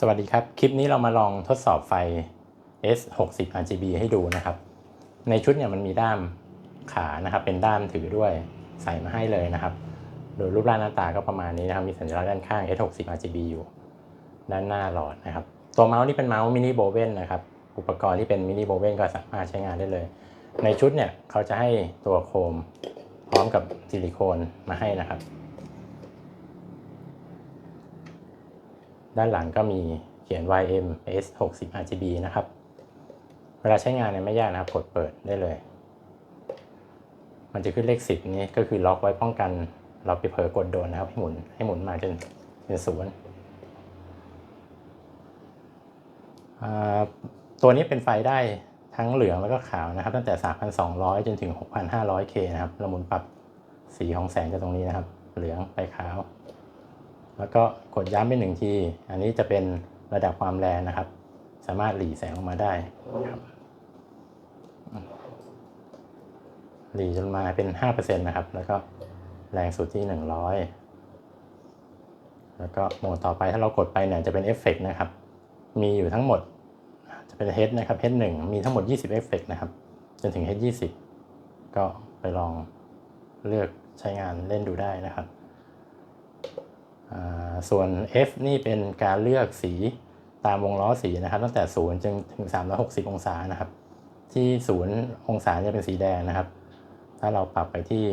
สวัสดีครับ คลิปนี้เรามาลองทดสอบไฟ S60 RGB ให้ดูนะครับ ในชุดเนี่ยมันมีด้ามขานะครับ เป็นด้ามถือด้วยใส่มาให้เลยนะครับ โดยรูปร่างหน้าตาก็ประมาณนี้นะครับ มีสัญลักษณ์ด้านข้าง S60 RGB อยู่ ด้านหน้าหลอดนะครับ ตัวเมาส์นี่เป็นเมาส์มินิโบเวนนะครับ อุปกรณ์ที่เป็นมินิโบเวนก็สามารถใช้งานได้เลย ในชุดเนี่ยเขาจะให้ตัวโคมพร้อมกับซิลิโคนมาให้นะครับ ด้านหลังก็มีเขียน YM S 6 0 RGB นะครับ เวลาใช้งานเนี่ยไม่ยากนะครับ กดเปิดได้เลย มันจะขึ้นเลข 10 นี้ก็คือล็อกไว้ป้องกัน เราไปเผลอกดโดนนะครับ ให้หมุนให้หมุนมาจนเป็นศูนย์ตัวนี้เป็นไฟได้ทั้งเหลืองแล้วก็ขาวนะครับ ตั้งแต่ 3,200 จนถึง 6,500K นะครับเราหมุนปรับสีของแสงจากตรงนี้นะครับ เหลืองไปขาว แล้วก็กดย้ำไปหนึ่งที อันนี้จะเป็นระดับความแรงนะครับ สามารถหลีแสงออกมาได้ครับหลีจนมาเป็น 5%นะครับ แล้วก็แรงสุดที่ 100 แล้วก็โหมดต่อไปถ้าเรากดไปเนี่ยจะเป็นเอฟเฟกนะครับ มีอยู่ทั้งหมด จะเป็น H นะครับ H 1มีทั้งหมด 20เอฟเฟกนะครับ จนถึง H 20ก็ไปลองเลือกใช้งานเล่นดูได้นะครับ ส่วน F นี่เป็นการเลือกสีตามวงล้อสีนะครับ ตั้งแต่ 0 จนถึง 360 องศานะครับ ที่ 0 องศาจะเป็นสีแดงนะครับ ถ้าเราปรับไปที่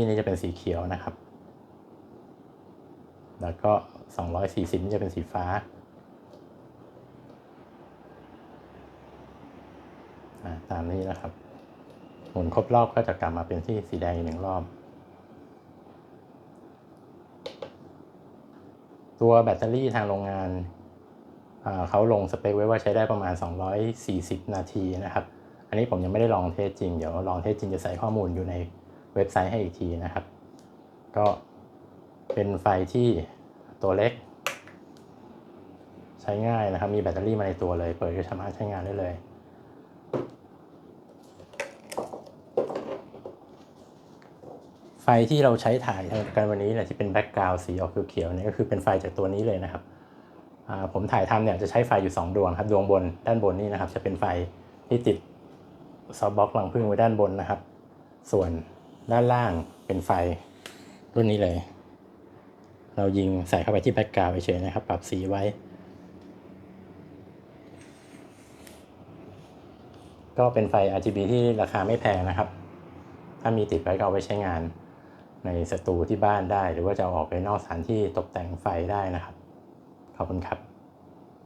120 นี่จะเป็นสีเขียวนะครับ แล้วก็ 240 นี่จะเป็นสีฟ้าอ่าตามนี้นะครับ หมุนครบรอบก็จะกลับมาเป็นที่สีแดงอีกหนึ่งรอบ ตัวแบตเตอรี่ทางโรงงานเขาลงสเปคไว้ว่าใช้ได้ประมาณ 240 นาทีนะครับ อันนี้ผมยังไม่ได้ลองเทสจริง เดี๋ยวลองเทสจริงจะใส่ข้อมูลอยู่ในเว็บไซต์ให้อีกทีนะครับ ก็เป็นไฟที่ตัวเล็ก ใช้ง่ายนะครับ มีแบตเตอรี่มาในตัวเลย เปิดก็สามารถใช้งานได้เลย ไฟที่เราใช้ถ่ายกันวันนี้เนี่ยที่เป็นแบ็กกราวด์สีออกเขียวๆเนี่ยก็คือเป็นไฟจากตัวนี้เลยนะครับผมถ่ายทำเนี่ยจะใช้ไฟอยู่ 2 ดวงครับดวงบนด้านบนนี่นะครับ จะเป็นไฟที่ติดซอฟต์บล็อกหลังพึ่งไว้ด้านบนนะครับ ส่วนด้านล่างเป็นไฟรุ่นนี้เลย เรายิงใส่เข้าไปที่แบ็กกราวด์เฉยๆนะครับ ปรับสีไว้ ก็เป็นไฟ RGB ที่ราคาไม่แพงนะครับ ถ้ามีติดไว้ก็เอาไว้ใช้งาน ในสตูที่บ้านได้ หรือว่าจะออกไปนอกสถานที่ตกแต่งไฟได้นะครับ ขอบคุณครับ